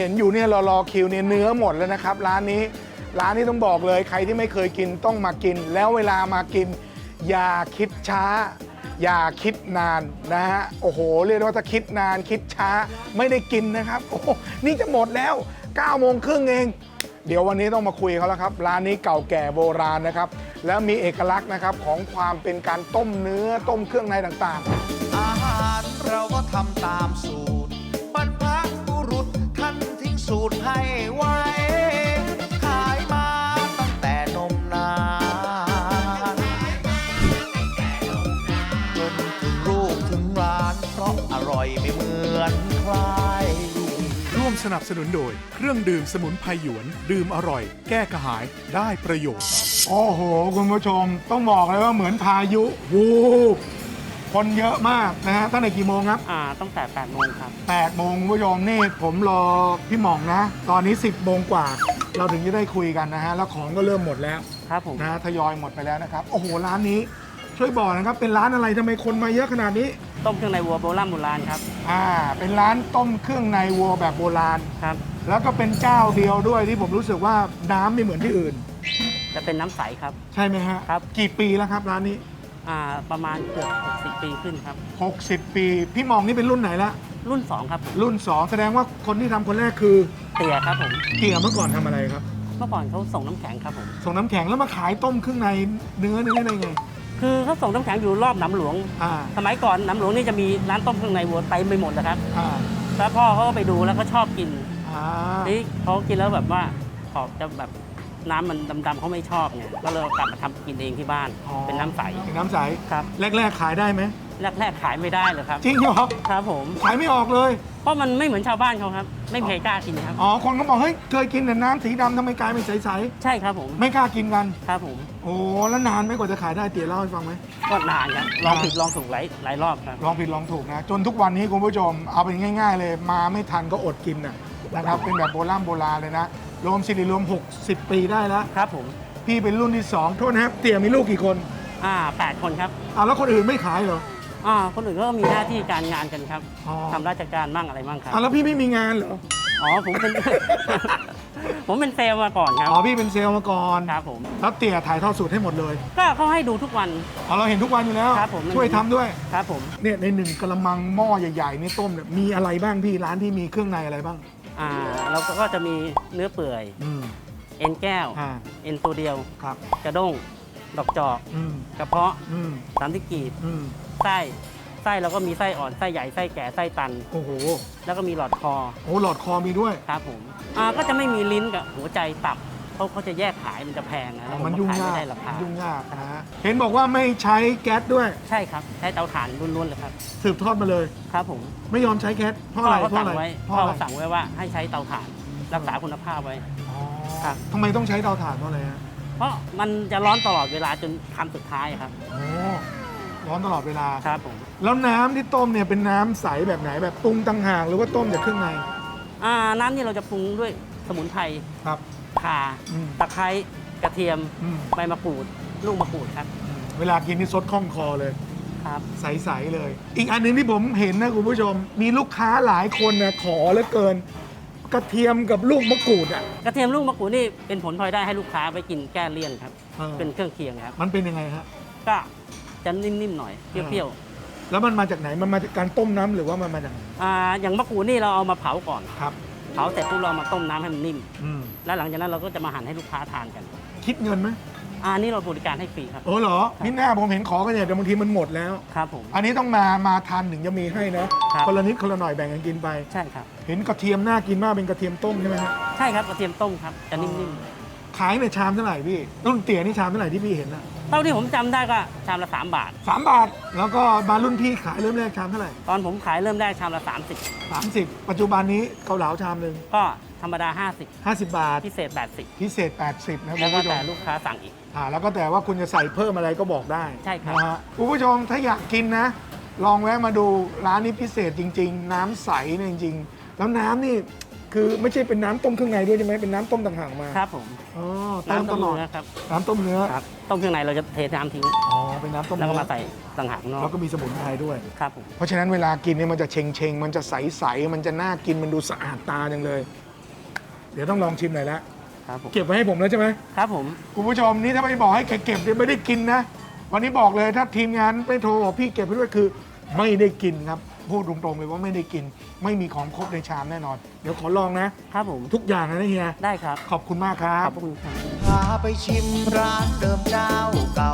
เห็นอยู่เนี่ยรอรอคิวเนี่ยเนื้อหมดแล้วนะครับ ร้านนี้ร้านนี้ต้องบอกเลยใครที่ไม่เคยกินต้องมากิน แล้วเวลามากิน อย่าคิดช้า อย่าคิดนานนะฮะโอ้โห เรียกว่าถ้าคิดนานคิดช้าไม่ได้กินนะครับโอ้โหนี่จะหมดแล้ว9โมงครึ่งเอง เดี๋ยววันนี้ต้องมาคุยเขาแล้วครับ ร้านนี้เก่าแก่โบราณนะครับ แล้วมีเอกลักษณ์นะครับของความเป็นการต้มเนื้อต้มเครื่องในต่างๆ อาหารเราก็ทำตามสูตร สูตรให้ไว้ ขายมาตั้งแต่นมนานจนถึงลูกถึงร้าน เพราะอร่อยไม่เหมือนใคร ร่วมสนับสนุนโดย เครื่องดื่มสมุนไพรหยวน ดื่มอร่อย แก้กระหายได้ประโยชน์ โอ้โห คุณผู้ชมต้องบอกเลยว่าเหมือนพายุวูบ คนเยอะมากนะฮะตั้งแต่กี่โมงครับอ่าตั้งแต่8โมงครับ 8โมงคุณผู้ชมนี่ผมรอพี่หม่องนะ ตอนนี้ 10โมงกว่า เราถึงจะได้คุยกันนะฮะแล้วของก็เริ่มหมดแล้วครับผมนะฮะทยอยหมดไปแล้วนะครับ โอ้โหร้านนี้ช่วยบอกนะครับเป็นร้านอะไรทำไมคนมาเยอะขนาดนี้ ต้มเครื่องในวัวโบราณโบราณครับอ่าเป็นร้านต้มเครื่องในวัวแบบโบราณ ครับ แล้วก็เป็นเจ้าเดียวด้วยที่ผมรู้สึกว่าน้ำไม่เหมือนที่อื่น จะเป็นน้ำใสครับ ใช่ไหมฮะครับ กี่ปีแล้วครับร้านนี้ อ่าประมาณเกือบ60 ปีขึ้นครับ 60 ปี พี่หมองนี่เป็นรุ่นไหนละรุ่น 2 ครับรุ่น 2 แสดงว่าคนที่ทำคนแรกคือเตียครับผมเกี่ยเมื่อก่อนทำอะไรครับ เมื่อก่อนเขาส่งน้ำแข็งครับผมส่งน้ำแข็งแล้วมาขายต้มเครื่องในเนื้อนี่ได้ไงคือเขาส่งน้ำแข็งอยู่รอบหน้ำหลวง อ่าสมัยก่อนหน้ำหลวงนี่จะมีร้านต้มเครื่องในวัวเต็มไปหมดนะครับ อ่าแล้วพ่อเขาก็ไปดูแล้วก็ชอบกินอ่านี่เขากินแล้วแบบว่าออกจะแบบ น้ำมันดำๆเขาไม่ชอบไงก็เลยกลับมาทำกินเองที่บ้านเป็นน้ำใส เป็นน้ำใสครับ แรก ๆ ขายได้ไหม แรกๆขายไม่ได้เลยครับ จริงเหรอครับผม ขายไม่ออกเลย เพราะมันไม่เหมือนชาวบ้านเขาครับ ไม่มีใครกล้ากินครับ อ๋อ คนก็บอก เฮ้ย เคยกินแต่น้ำสีดำทำไมกลายเป็นใส ใช่ครับผม ๆ ไม่กล้ากินกัน ครับผม โอ้แล้วนานไหมกว่าจะขายได้เตี๋ยเล่าให้ฟังไหม ก็นานครับ ลองผิดลองถูกหลายหลายรอบครับ ลองผิดลองถูกนะ จนทุกวันนี้คุณผู้ชมเอาเป็นง่าย ๆ เลยมาไม่ทันก็อดกินนะนะครับ เป็นแบบโบราณโบราณเลยนะ รวมสิริรวม 60 ปีได้แล้ว ครับผม พี่เป็นรุ่นที่ 2 โทษนะครับเตี่ยมีลูกกี่คนอ่าแปดคนครับอ่าแล้วคนอื่นไม่ขายเหรอ อ่าคนอื่นก็มีหน้าที่การงานกันครับอ๋อ ทำราชการบ้างอะไรบ้างครับ อ่าแล้วพี่ไม่มีงานเหรอ อ๋อผมเป็น ผมเป็นเซลล์มาก่อนครับ อ๋อ พี่เป็นเซลล์มาก่อน ครับผม แล้วเตี่ยถ่ายทอดสูตรให้หมดเลยก็เขาให้ดูทุกวัน อ๋อเราเห็นทุกวันอยู่แล้ว ครับผม ช่วยทำด้วย ครับผม เนี่ยในหนึ่งกระมังหม้อใหญ่ๆนี่ต้มเนี่ยมีอะไรบ้างพี่ร้านที่มีเครื่องในอะไรบ้าง อ่าเราก็จะมีเนื้อเปื่อย อืมเอ็นแก้ว อ่าเอ็นตัวเดียว ครับกระด้ง ดอกจอก อืมกระเพาะอืมสามสิกีบอืมไส้ไส้เราก็มีไส้อ่อนไส้ใหญ่ไส้แก่ไส้ตัน โอ้โหแล้วก็มีหลอดคอโอ้หลอดคอมีด้วย ครับผมอ่าก็จะไม่มีลิ้นกับหัวใจตับ เขาเขาจะแยกขายมันจะแพงนะแล้วมันผยุ่งขายยากไม่ได้ราคายุ่งยากนะฮะเห็นบอกว่าไม่ใช้แก๊สด้วย ใช่ครับใช้เตาถ่านล้วนๆเลยครับสืบทอดมาเลย ครับผมไม่ยอมใช้แก๊สเพราะพ่อะไรอเขาเพราะสั่งอะไรไว้เพพ่ราะออะไรเขาสั่งไว้ว่าให้ใช้เตาถ่านรักษาคุณภาพไว้ อ๋อครับ ทำไมต้องใช้เตาถ่านเพราะอะไรฮะเพราะมันจะร้อนตลอดเวลาจนคำสุดท้ายครับโอ้ร้อนตลอดเวลา ครับผมแล้วน้ำที่ต้มเนี่ยเป็นน้ำใสแบบไหนแบบปรุงต่างหากหรือว่าต้มจากเครื่องในอ่าน้ำนี่เราจะปรุงด้วยสมุนไพรครับ ข่าอืมตะไคร้กระเทียมอืม ใบมะกรูด ลูกมะกรูดครับเวลากินนี่ซดคล่องคอเลย ครับ ใส ๆ เลย อีกอันหนึงที่ผมเห็นนะคุณผู้ชม มีลูกค้าหลายคนนะขอเหลือเกิน กระเทียมกับลูกมะกรูดอะ กระเทียมลูกมะกรูดนี่เป็นผลพลอยได้ให้ลูกค้าไปกินแก้เลี่ยนครับเออเป็นเครื่องเคียงครับ มันเป็นยังไงฮะ ก็จะนิ่มๆหน่อยเปรี้ยวแล้วมันมาจากไหนมันมาจากการต้มน้ำหรือว่ามันมาจากไหนๆอ่าอย่างมะกรูดนี่เราเอามาเผาก่อน ครับ เผาเสร็จปุ๊บเรามาต้มน้ำให้มันนิ่ม อืมแล้วหลังจากนั้นเราก็จะมาหั่นให้ลูกค้าทานกันคิดเงินไหมอ่านี่เราบริการให้ฟรีครับโอ้เหรอนี่หน้าผมเห็นขอกันเนี่ยแต่บางทีมันหมดแล้ว ครับผม อันนี้ต้องมามาทานถึงจะมีให้นะครับ คนละนิดคนละหน่อยแบ่งกันกินไป ใช่ครับ เห็นกระเทียมน่ากินมากเป็นกระเทียมต้มใช่ไหมฮะใช่ครับกระเทียมต้มครับจะนิ่มขายในชามเท่าไหร่พี่รุ่นเตี๋ยนี่ชามเท่าไหร่ที่พี่เห็นนะๆ เท่าที่ผมจำได้ก็ชามละ 3 บาท สามบาท แล้วก็มารุ่นพี่ขายเริ่มแรกชามเท่าไหร่ตอนผมขายเริ่มแรกชามละ สามสิบปัจจุบันนี้เกาเหลาชามหนึ่ง30 ก็ธรรมดาห้าสิบบาท50พิเศษพิเศษ 80 นะ80คุแล้ณวก็ผู้ชแต่มลูกค้าสั่งอีก อ่าแล้วก็แต่ว่าคุณจะใส่เพิ่มอะไรก็บอกได้ใช่ครับ นะฮะคุณผู้ชมถ้าอยากกินนะ ลองแวะมาดูร้านนี้พิเศษจริง ๆ น้ำใสเนี่ยจริง ๆ แล้วน้ำนี่ คือไม่ใช่เป็นน้ำต้มเครื่องในด้วยใช่ไหมเป็นน้ำต้มต่างหากมาครับผมอ๋อต้มน้ำตต้มลอดเนื้อครับน้ำต้มเนื้อครับต้มเครื่องในเราจะเทน้ำทิ้ง อ๋อเป็นน้ำต้มแล้วเนื้ก็อมาใส่ต่างหากข้างนอกแล้วก็มีสมุนไพรด้วย ครับผมเพราะฉะนั้นเวลากินเนี่ยมันจะเชงเชงๆมันจะใสใสๆมันจะน่ากินมันดูสะอาดตาจังเลย เดี๋ยวต้องลองชิมหน่อยละครับผมเก็บไว้ให้ผมแล้วใช่ไหมครับผมคุณผู้ชมนี่ถ้าไม่บอกให้เก็บเนี่ยไม่ได้กินนะ วันนี้บอกเลยถ้าทีมงานไม่โทรบอกพี่เก็บไปด้วยคือ ไม่ได้กินครับพูดตรงๆเลยว่าไม่ได้กิน ไม่มีของครบในชามแน่นอน เดี๋ยวขอลองนะครับผม ทุกอย่างนะเฮียได้ครับ ขอบคุณมากครัขบ อบพระคุณครับ พาไปชิมร้านเดิมเจ้าเก่า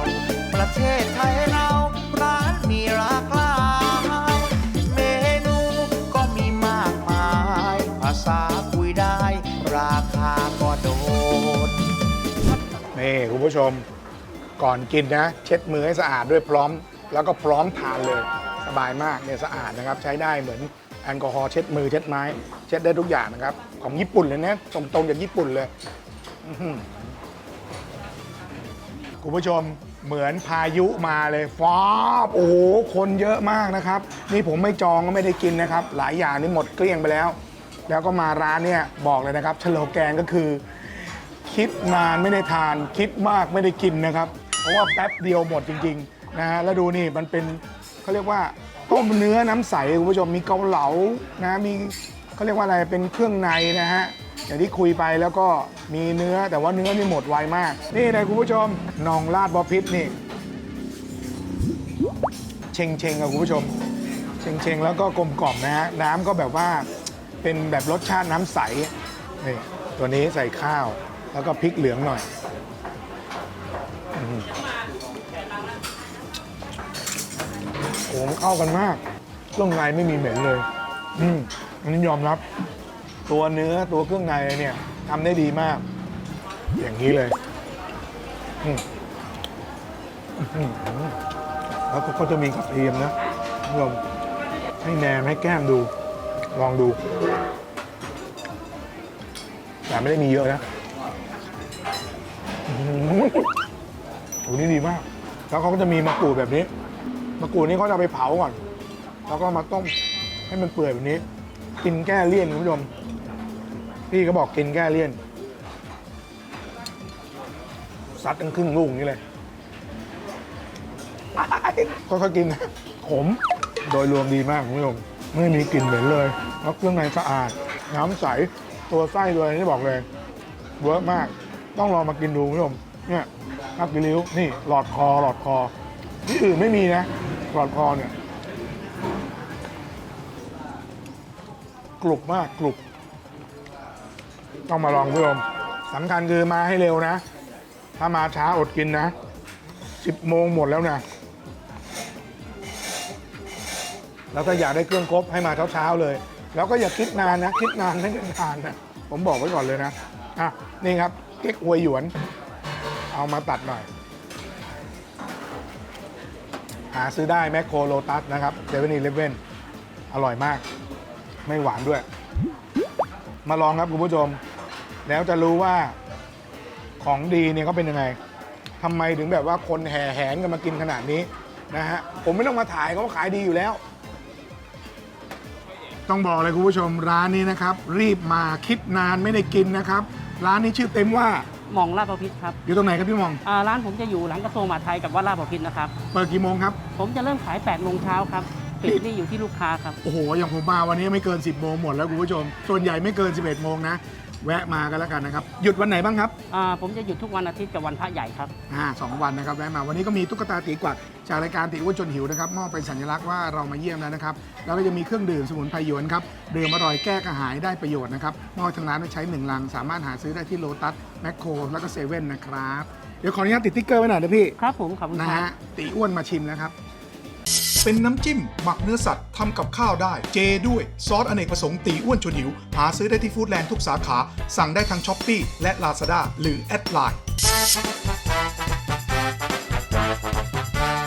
ประเทศไทยเรา ร้านมีราคาเมนูก็มีมากมาย ภาษาคุยได้ ราคาก็โดด นี่คุณผู้ชมก่อนกินนะ เช็ดมือให้สะอาดด้วยพร้อม แล้วก็พร้อมทานเลยส บายมากเนี่ยสะอาดนะครับ ใช้ได้เหมือนแอลกอฮอล์เช็ดมือเช็ดไม้ เช็ดได้ทุกอย่างนะครับ ของญี่ปุ่นเลยนะตรงๆจากญี่ปุ่นเลยคุณผู้ชมเหมือนพายุมาเลยฟ้าโอ้โหคนเยอะมากนะครับ นี่ผมไม่จองก็ไม่ได้กินนะครับ หลายอย่างนี่หมดเกลี้ยงไปแล้ว แล้วก็มาร้านเนี่ยบอกเลยนะครับชโลแกนก็คือ คิดนานไม่ได้ทาน คิดมากไม่ได้กินนะครับ เพราะว่าแป๊บเดียวหมดจริงๆนะฮะแล้วดูนี่มันเป็นเขาเรียกว่า ต้มเนื้อน้ำใสคุณผู้ชมมีเกาเหลานะมีเขาเรียกว่าอะไรเป็นเครื่องในนะฮะอย่างที่คุยไปแล้วก็มีเนื้อแต่ว่าเนื้อนี่หมดไวมาก นี่เลยคุณผู้ชมนองลาดบอพิษนี่เชงเชงๆอะคุณผู้ชมเชงเชงแล้วก็กลมกล่อมนะฮะน้ำก็แบบว่าเป็นแบบรสชาติน้ำใสนี่ตัวนี้ใส่ข้าว แล้วก็พริกเหลืองหน่อย โอ้โหเข้ากันมากเครื่องในไม่มีเหม็นเลย อืมอันนี้ยอมรับ ตัวเนื้อตัวเครื่องในเนี่ยทำได้ดีมาก อย่างนี้เลยอืมอื้อหือแล้วก็จะมีกระเทียมนะคุณผู้ชมให้แนมให้แก้มดู ลองดู แต่ไม่ได้มีเยอะนะโอ้นี่ดีมาก แล้วเขาก็จะมีมะกรูดแบบนี้ มะกรูดนี่เขาจะเอาไปเผาก่อน แล้วก็มาต้มให้มันเปื่อยแบบนี้ กินแก้เลี่ยนคุณผู้ชม พี่ก็บอกกินแก้เลี่ยน ซัดกันครึ่งลูกนี้เลยค่อยๆกินนะขม โดยรวมดีมากคุณผู้ชม ไม่มีกลิ่นเหม็นเลย แล้วเครื่องในสะอาด น้ำใส ตัวไส้ตัวอะไรที่บอกเลย เวิร์กมาก ต้องลองมากินดูคุณผู้ชม เนี่ยอัพกิริ้ว นี่หลอดคอหลอดคอ ที่อื่นไม่มีนะ หลอดคอเนี่ยกรุบมากกรุบต้องมาลองคุณผู้ชมสำคัญคือมาให้เร็วนะ ถ้ามาช้าอดกินนะ10โมงหมดแล้วนะแล้วถ้าอยากได้เครื่องครบให้มาเช้าๆเลย แล้วก็อย่าคิดนานนะ คิดนานไม่ได้ทานนะผมบอกไว้ก่อนเลยนะอะนี่ครับเก๊กฮวยหยวน เอามาตัดหน่อย หาซื้อได้แมคโครโลตัสนะครับเซเว่นอีเลฟเว่นอร่อยมาก ไม่หวานด้วย มาลองครับคุณผู้ชม แล้วจะรู้ว่าของดีเนี่ยเขาเป็นยังไงทำไมถึงแบบว่าคนแห่แหนกันมากินขนาดนี้นะฮะผมไม่ต้องมาถ่ายเขาขายดีอยู่แล้ว ต้องบอกเลยคุณผู้ชมร้านนี้นะครับ รีบมาคิดนานไม่ได้กินนะครับ ร้านนี้ชื่อเต็มว่า มองลาดพร้าวพิษครับอยู่ตรงไหนครับพี่หมองอ่าร้านผมจะอยู่หลังกระทรวงมหาดไทยกับวัดลาดพร้าวพิษนะครับ เปิดกี่โมงครับ ผมจะเริ่มขาย8โมงเช้าครับปิดนี่อยู่ที่ลูกค้าครับ โอ้โห อย่างผมมาวันนี้ไม่เกิน 10โมงหมดแล้วคุณผู้ชม ส่วนใหญ่ไม่เกิน 11โมงนะ แวะมากันแล้วกันนะครับ หยุดวันไหนบ้างครับอ่าผมจะหยุดทุกวันอาทิตย์กับวันพระใหญ่ครับ อ่าสองวันนะครับแวะมาวันนี้ก็มีตุ๊กตาตีกวักจากรายการตีอ้วนจนหิวนะครับมอบเป็นสัญลักษณ์ว่าเรามาเยี่ยมแล้วนะครับแล้วก็จะมีเครื่องดื่มสมุนไพรหยวนครับดื่มอร่อยแก้กระหายได้ประโยชน์นะครับมอบทางร้านได้ใช้หนึ่งลัง สามารถหาซื้อได้ที่โลตัสแมคโครแล้วก็เซเว่นนะครับเดี๋ยวขออนุญาตติดติ๊กเกอร์ไว้หน่อยนะพี่ครับผมขอบคุณนะครับฮะตีอ้วนมาชิมแล้วครับ เป็นน้ำจิ้ม หมักเนื้อสัตว์ทำกับข้าวได้ เจด้วย ซอสอเนกประสงค์ตีอ้วนชวนหิว หาซื้อได้ที่ฟู้ดแลนด์ทุกสาขา สั่งได้ทางช้อปปีและ Lazada หรือแอดไลน์